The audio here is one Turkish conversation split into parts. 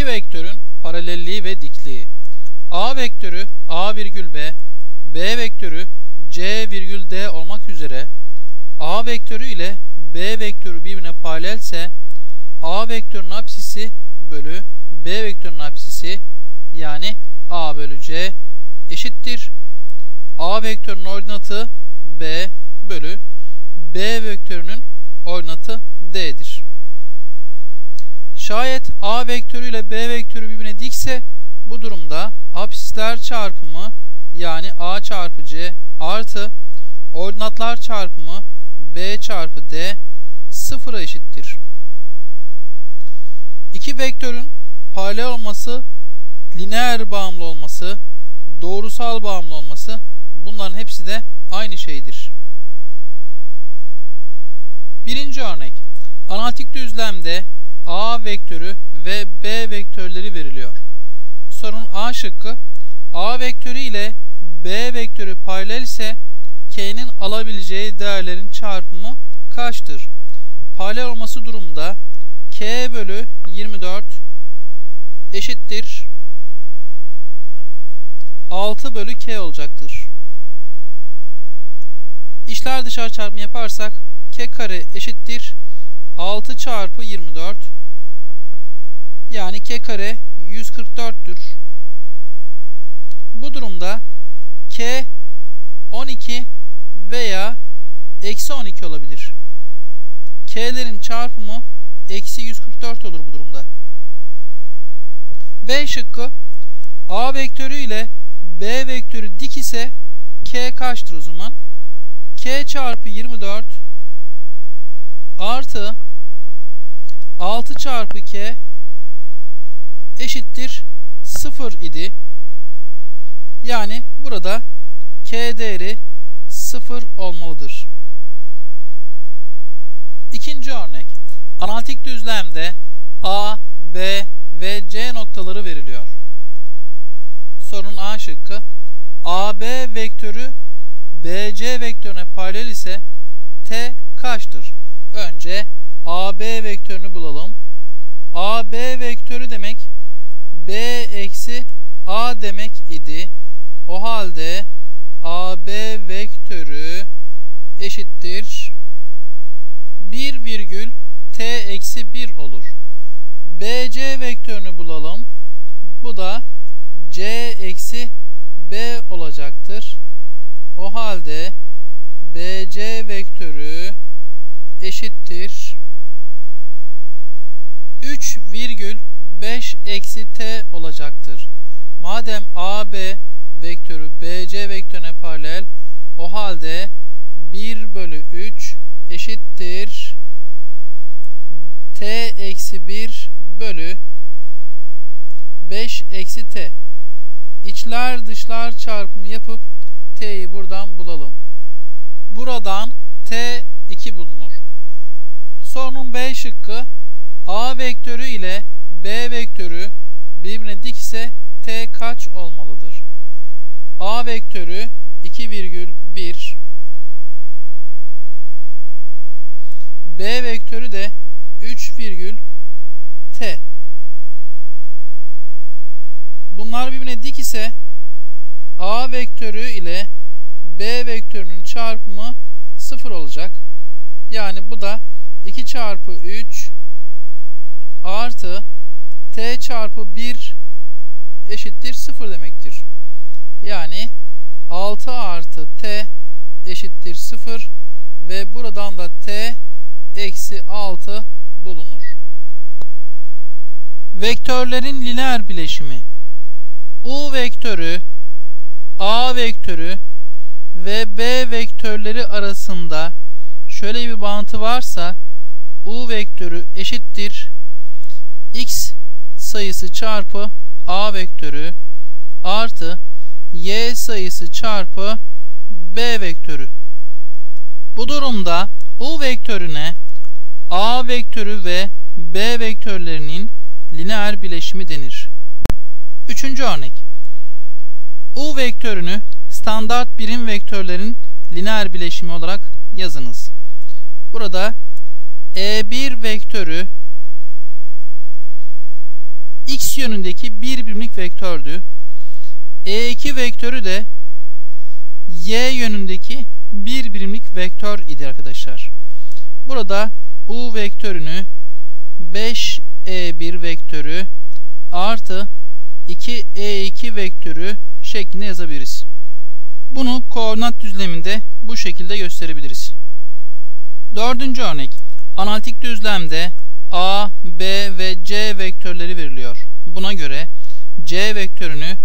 İki vektörün paralelliği ve dikliği. A vektörü A virgül B, B vektörü C virgül D olmak üzere A vektörü ile B vektörü birbirine paralelse A vektörünün apsisi bölü B vektörünün apsisi yani A bölü C eşittir. A vektörünün ordinatı B bölü B vektörünün ordinatı D'dir. Şayet A vektörü ile B vektörü birbirine dikse bu durumda apsisler çarpımı yani A çarpı C artı ordinatlar çarpımı B çarpı D sıfıra eşittir. İki vektörün paralel olması, lineer bağımlı olması, doğrusal bağımlı olması bunların hepsi de aynı şeydir. Birinci örnek. Analitik düzlemde A vektörü ve B vektörleri veriliyor. Sorun A şıkkı. A vektörü ile B vektörü paralel ise K'nin alabileceği değerlerin çarpımı kaçtır? Paralel olması durumunda K bölü 24 eşittir 6 bölü K olacaktır. İşler dışarı çarpımı yaparsak K kare eşittir 6 çarpı 24 yani K kare 144'tür. Bu durumda K 12 veya eksi 12 olabilir. K'lerin çarpımı eksi 144 olur bu durumda. B şıkkı A vektörü ile B vektörü dik ise K kaçtır o zaman? K çarpı 24 artı 6 çarpı K eşittir 0 idi. Yani burada K değeri 0 olmalıdır. İkinci örnek. Analitik düzlemde A, B ve C noktaları veriliyor. Sorun A şıkkı. AB vektörü BC vektörüne paralel ise T kaçtır? Önce AB vektörünü bulalım. AB vektörü demek B eksi A demek idi. O halde AB vektörü eşittir 1 virgül T eksi 1 olur. BC vektörünü bulalım. Bu da C eksi B olacaktır. O halde BC vektörü eşittir 3 virgül 5 eksi T olacaktır. Madem AB vektörü BC vektörüne paralel o halde 1 bölü 3 eşittir T eksi 1 bölü 5 eksi T. İçler dışlar çarpımı yapıp T'yi buradan bulalım. Buradan T 2 bulunur. Sorunun B şıkkı A vektörü ile B vektörü birbirine dik ise T kaç olmalıdır? A vektörü 2,1 B vektörü de 3, T Bunlar birbirine dik ise A vektörü ile B vektörünün çarpımı 0 olacak. Yani bu da 2 çarpı 3 artı T çarpı 1 eşittir 0 demektir. Yani 6 artı t eşittir 0 ve buradan da t eksi 6 bulunur. Vektörlerin lineer bileşimi U vektörü A vektörü ve B vektörleri arasında şöyle bir bağıntı varsa U vektörü eşittir x sayısı çarpı A vektörü artı y sayısı çarpı b vektörü. Bu durumda u vektörüne a vektörü ve b vektörlerinin lineer bileşimi denir. Üçüncü örnek. u vektörünü standart birim vektörlerin lineer bileşimi olarak yazınız. Burada e1 vektörü x yönündeki bir birimlik vektördü. E2 vektörü de y yönündeki bir birimlik vektör idi arkadaşlar. Burada u vektörünü 5e1 vektörü artı 2e2 vektörü şeklinde yazabiliriz. Bunu koordinat düzleminde bu şekilde gösterebiliriz. Dördüncü örnek. Analitik düzlemde a, b ve c vektörleri veriliyor. Buna göre c vektörünü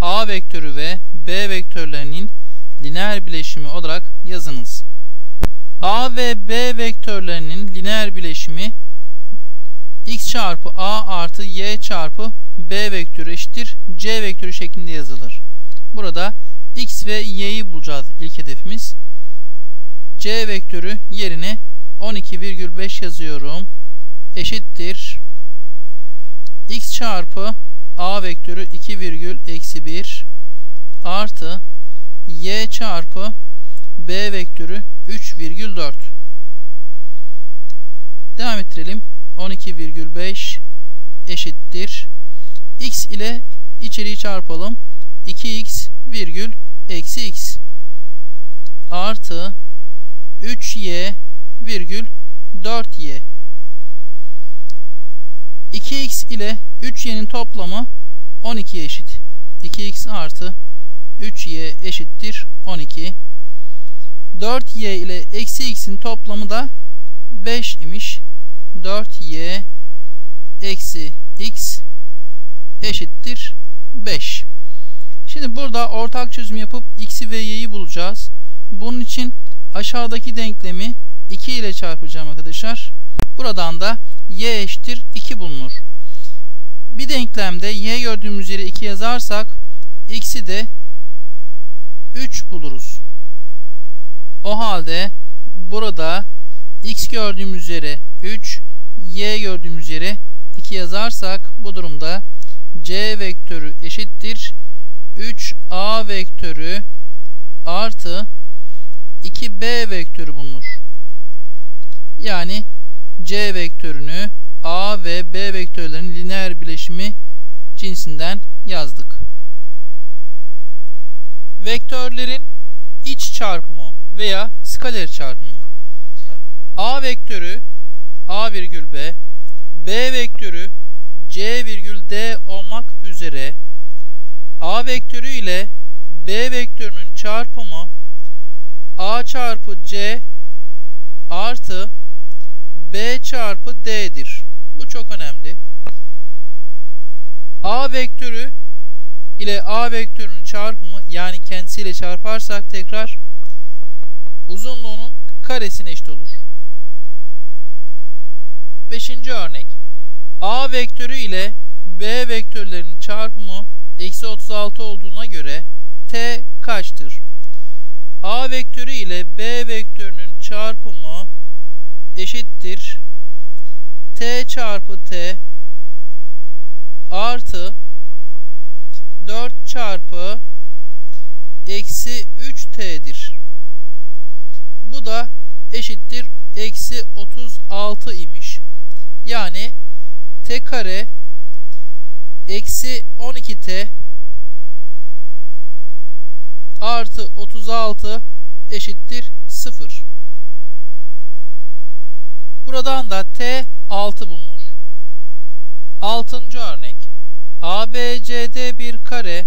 a vektörü ve b vektörlerinin lineer bileşimi olarak yazınız. a ve b vektörlerinin lineer bileşimi x çarpı a artı y çarpı b vektörü eşittir c vektörü şeklinde yazılır. Burada x ve y'yi bulacağız ilk hedefimiz. c vektörü yerine 12,5 yazıyorum. Eşittir. X çarpı a vektörü 2,1 artı y çarpı b vektörü 3,4 devam ettirelim. 12,5 eşittir. X ile içeriği çarpalım. 2x virgül eksi x artı 3y virgül 4y 2x ile 3y'nin toplamı 12'ye eşit 2x artı 3y eşittir 12 4y ile eksi x'in toplamı da 5 imiş 4y eksi x eşittir 5 Şimdi burada ortak çözüm yapıp x'i ve y'yi bulacağız. Bunun için aşağıdaki denklemi 2 ile çarpacağım arkadaşlar. Buradan da y eşittir 2 bulunur. Bir denklemde y gördüğümüz yere 2 yazarsak x'i de 3 buluruz. O halde burada x gördüğümüz yere 3, y gördüğümüz yere 2 yazarsak bu durumda c vektörü eşittir 3a vektörü artı 2b vektörü bulunur. Yani c vektörünü a ve b vektörlerinin lineer bileşimi cinsinden yazdık. Vektörlerin iç çarpımı veya skaler çarpımı. a vektörü a virgül b, b vektörü c virgül d olmak üzere A vektörü ile B vektörünün çarpımı A çarpı C artı B çarpı D'dir. Bu çok önemli. A vektörü ile A vektörünün çarpımı yani kendisiyle çarparsak tekrar uzunluğunun karesine eşit olur. Beşinci örnek. A vektörü ile B vektörlerinin çarpımı eksi 36 olduğuna göre t kaçtır? A vektörü ile B vektörünün çarpımı eşittir. t çarpı t artı 4 çarpı eksi 3t'dir. Bu da eşittir eksi 36 imiş. Yani t kare eksi 12t artı 36 eşittir 0. Buradan da t 6 bulunur. 6. örnek ABCD bir kare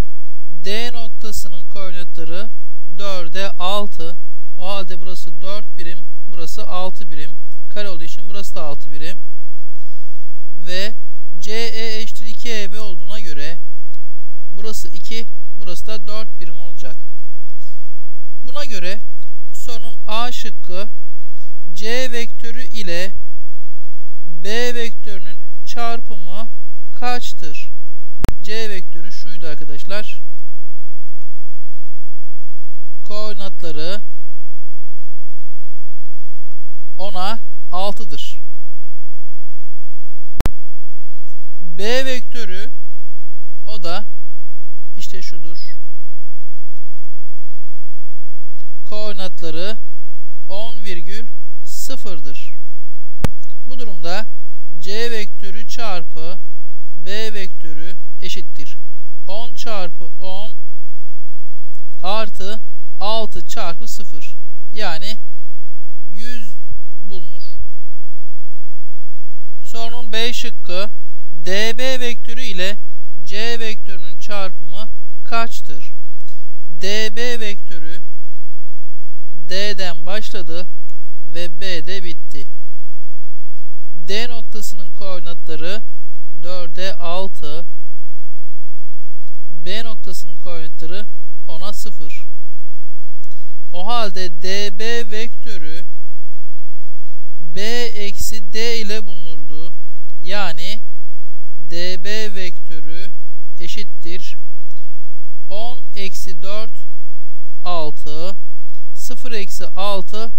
D noktasının koordinatları 4'e 6 o halde burası 4 birim burası 6 birim kare olduğu için burası da 6 birim ve CE eşittir 2EB olduğuna göre burası 2, burası da 4 birim olacak. Buna göre sorunun A şıkkı C vektörü ile B vektörünün çarpımı kaçtır? C vektörü şuydu arkadaşlar. Koordinatları 10'a 6'dır. B vektörü o da işte şudur. Koordinatları 10,0'dır. Bu durumda C vektörü çarpı B vektörü eşittir. 10 çarpı 10 artı 6 çarpı 0 yani 100 bulunur. Sorunun B şıkkı DB vektörü ile C vektörünün çarpımı kaçtır? DB vektörü D'den başladı ve B'de bitti. D noktasının koordinatları 4'e 6 B noktasının koordinatları 10'a 0. O halde DB vektörü B eksi D ile bulunurdu. Yani DB vektörü eşittir 10 eksi 4 6 0 eksi 6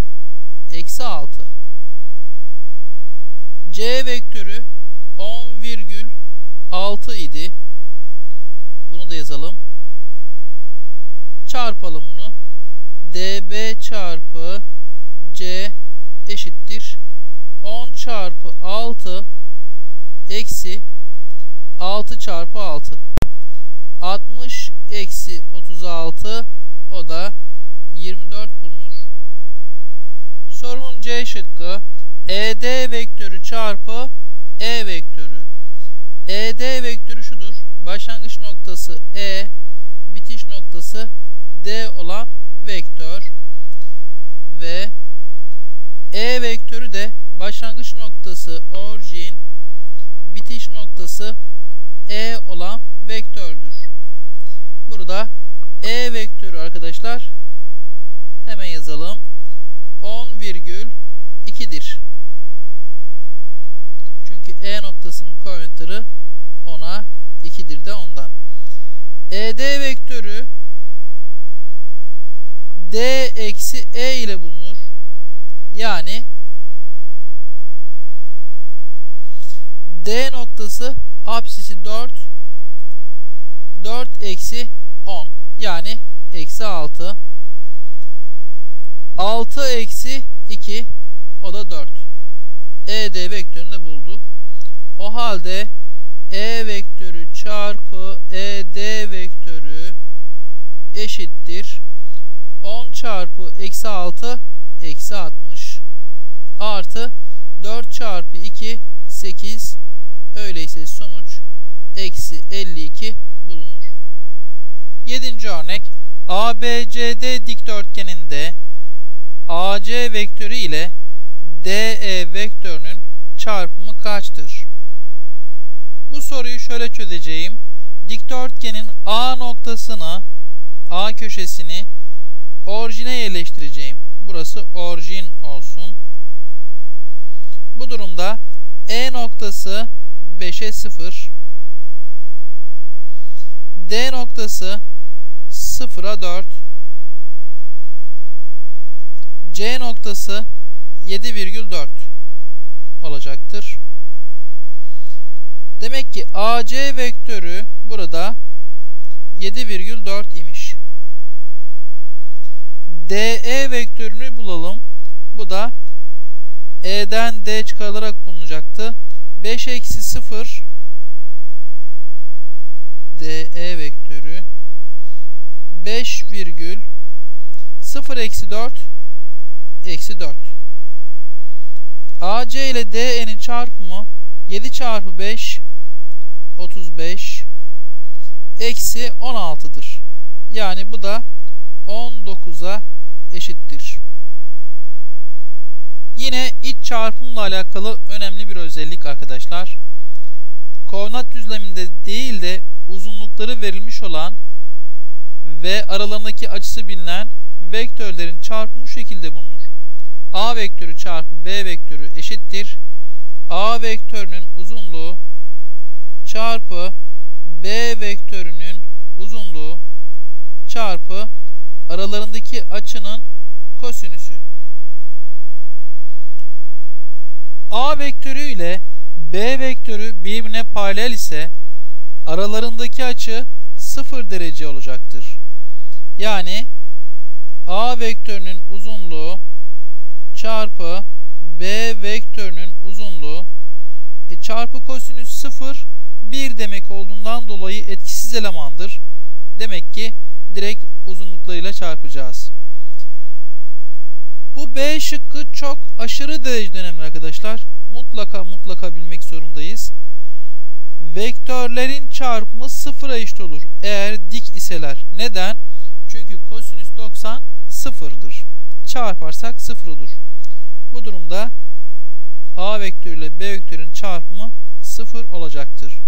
eksi 6 C vektörü 10 virgül 6 idi. Bunu da yazalım. Çarpalım bunu. db çarpı c eşittir. 10 çarpı 6 eksi 6 çarpı 6. 60 eksi 36 o da 24 bulunur. Sorunun C şıkkı ED vektörü çarpı E vektörü. ED vektörü şudur. Başlangıç noktası E, bitiş noktası D olan vektör ve E vektörü de başlangıç noktası orijin, bitiş noktası E olan vektördür. Burada E vektörü arkadaşlar hemen yazalım. 10,2'dir. Çünkü E noktasının koordinatları 10'a 2'dir de ondan. ED vektörü D eksi E ile bulunur. Yani D noktası apsisi 4 4 eksi 10 yani eksi 6 6 eksi 2 o da 4 ED vektörünü bulduk. O halde E vektörü çarpı ED vektörü eşittir 10 çarpı eksi 6 eksi 60 artı 4 çarpı 2 8 öyleyse sonuç eksi 52 bulunur. 7. örnek ABCD dikdörtgeninde AC vektörü ile DE vektörünün çarpımı kaçtır? Bu soruyu şöyle çözeceğim. Dikdörtgenin A noktasını, A köşesini orijine yerleştireceğim. Burası orijin olsun. Bu durumda E noktası 5'e 0, D noktası 0'a 4, C noktası 7,4 olacaktır. Demek ki AC vektörü burada 7,4 imiş. DE vektörünü bulalım. Bu da E'den D çıkarılarak bulunacaktı. 5 eksi 0 DE vektörü 5 virgül 0 eksi 4 eksi 4 AC ile DE'nin çarpımı 7 çarpı 5 35 eksi 16'dır. Yani bu da 19'a eşittir. Yine iç çarpımla alakalı önemli bir özellik arkadaşlar. Koordinat düzleminde değil de uzunlukları verilmiş olan ve aralarındaki açısı bilinen vektörlerin çarpımı şekilde bulunur. A vektörü çarpı B vektörü eşittir. A vektörünün uzunluğu çarpı B vektörünün uzunluğu çarpı aralarındaki açının kosinüsü. A vektörü ile B vektörü birbirine paralel ise aralarındaki açı 0 derece olacaktır. Yani A vektörünün uzunluğu çarpı B vektörünün uzunluğu E, çarpı kosinüs 0 1 demek olduğundan dolayı etkisiz elemandır. Demek ki direkt uzunluklarıyla çarpacağız. Bu B şıkkı çok aşırı derecede önemli arkadaşlar. Mutlaka mutlaka bilmek zorundayız. Vektörlerin çarpımı sıfıra eşit olur. Eğer dik iseler. Neden? Çünkü kosinüs 90 sıfırdır. Çarparsak sıfır olur. Bu durumda A vektörü ile B vektörün çarpımı sıfır olacaktır.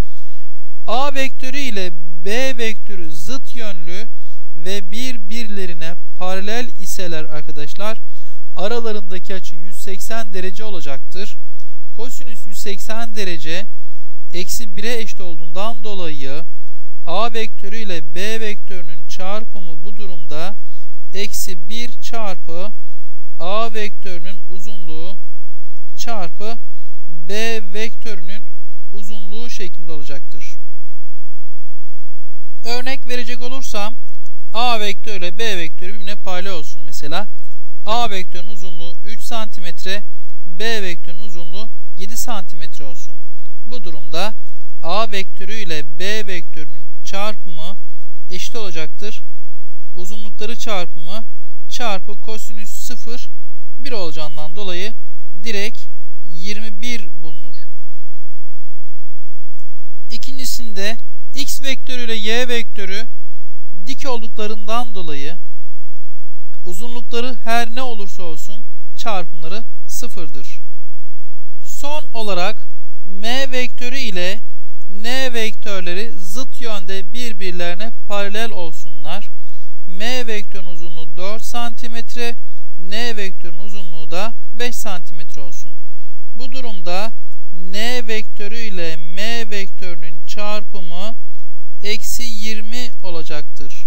A vektörü ile B vektörü zıt yönlü ve birbirlerine paralel iseler arkadaşlar aralarındaki açı 180 derece olacaktır. Kosinüs 180 derece eksi 1'e eşit olduğundan dolayı A vektörü ile B vektörünün çarpımı bu durumda eksi 1 çarpı A vektörünün uzunluğu çarpı B vektörünün uzunluğu şeklinde olacaktır. Örnek verecek olursam A vektörü ile B vektörü birbirine paralel olsun mesela. A vektörünün uzunluğu 3 cm, B vektörünün uzunluğu 7 cm olsun. Bu durumda A vektörü ile B vektörünün çarpımı eşit olacaktır. Uzunlukları çarpımı çarpı kosinüs 0 1 olacağından dolayı direkt 21 bulunur. İkincisinde x vektörü ile y vektörü dik olduklarından dolayı uzunlukları her ne olursa olsun çarpımları sıfırdır. Son olarak m vektörü ile n vektörleri zıt yönde birbirlerine paralel olsunlar. M vektörün uzunluğu 4 cm, n vektörün uzunluğu da 5 cm olsun. Bu durumda n vektörü ile m vektörünün çarpımı eksi 20 olacaktır.